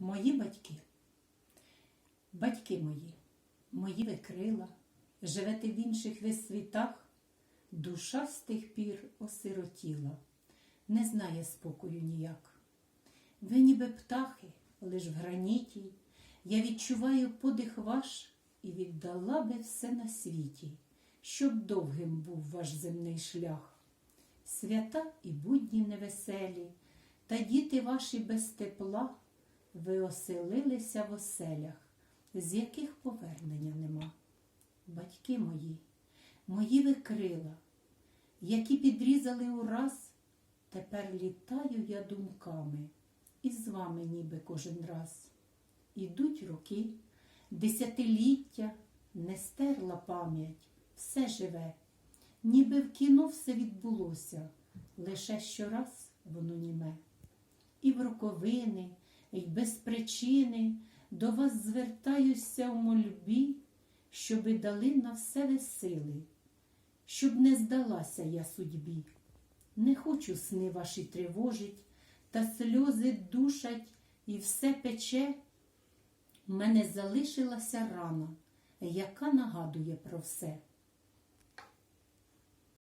Мої батьки, батьки мої, мої ви крила, живете в інших ви світах, душа з тих пір осиротіла, не знає спокою ніяк. Ви ніби птахи, лиш в граніті, я відчуваю подих ваш і віддала би все на світі, щоб довгим був ваш земний шлях. Свята і будні невеселі, та діти ваші без тепла, ви оселилися в оселях, з яких повернення нема. Батьки мої, мої ви крила, які підрізали ураз, тепер літаю я думками, і з вами ніби кожен раз. Ідуть роки, десятиліття, не стерла пам'ять, все живе, ніби в кіно все відбулося, лише щораз воно німе. І в роковини, і без причини до вас звертаюся в мольбі, щоби дали на все ви сили, щоб не здалася я судьбі. Не хочу сни ваші тривожить, та сльози душать і все пече. Мене залишилася рана, яка нагадує про все.